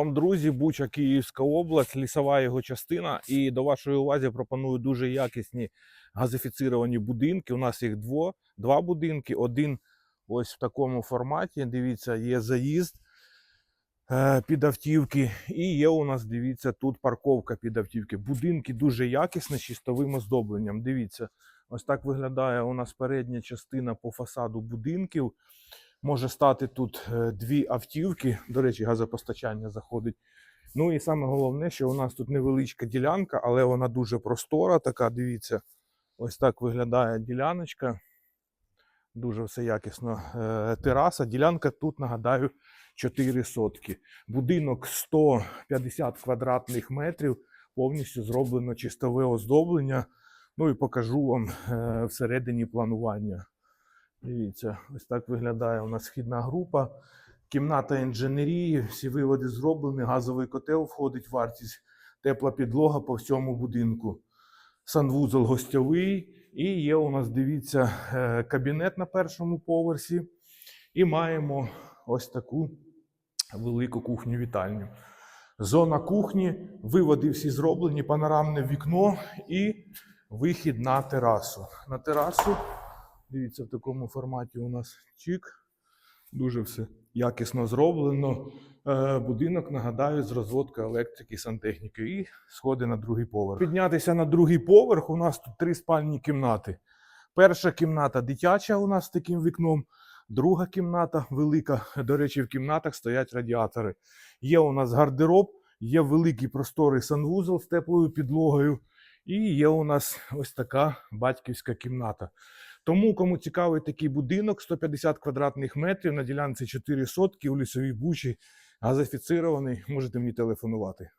Вам, друзі, Буча, Київська область, лісова його частина. І до вашої уваги пропоную дуже якісні газифіцировані будинки. У нас їх дво, два будинки. Один ось в такому форматі. Дивіться, є заїзд е, під автівки. І є у нас, дивіться, тут парковка під автівки. Будинки дуже якісні, з чистовим оздобленням. Дивіться, ось так виглядає у нас передня частина по фасаду будинків. Може стати тут е, дві автівки. До речі, газопостачання заходить. Ну і саме головне, що у нас тут невеличка ділянка, але вона дуже простора. Така, дивіться, ось так виглядає діляночка. Дуже все якісно. Е, тераса. Ділянка тут, нагадаю, 4 сотки. Будинок 150 квадратних метрів, повністю зроблено чистове оздоблення. Ну і покажу вам е, всередині планування. Дивіться, ось так виглядає у нас східна група. Кімната інженерії, всі виводи зроблені, газовий котел входить вартість, тепла підлога по всьому будинку. Санвузол гостьовий. І є у нас, дивіться, е, кабінет на першому поверсі. І маємо ось таку велику кухню-вітальню. Зона кухні, виводи всі зроблені, панорамне вікно і вихід на терасу. На терасу Дивіться, в такому форматі у нас чик. Дуже все якісно зроблено. Е, будинок, нагадаю, з розводкою електрики сантехніки. І сходи на другий поверх. Піднятися на другий поверх. У нас тут три спальні кімнати. Перша кімната дитяча у нас з таким вікном. Друга кімната велика. До речі, в кімнатах стоять радіатори. Є у нас гардероб, є великий просторий санвузол з теплою підлогою. І є у нас ось така батьківська кімната. Тому, кому цікавий такий будинок, 150 квадратних метрів на ділянці 4 сотки у лісовій бучі, газифіцирований, можете мені телефонувати.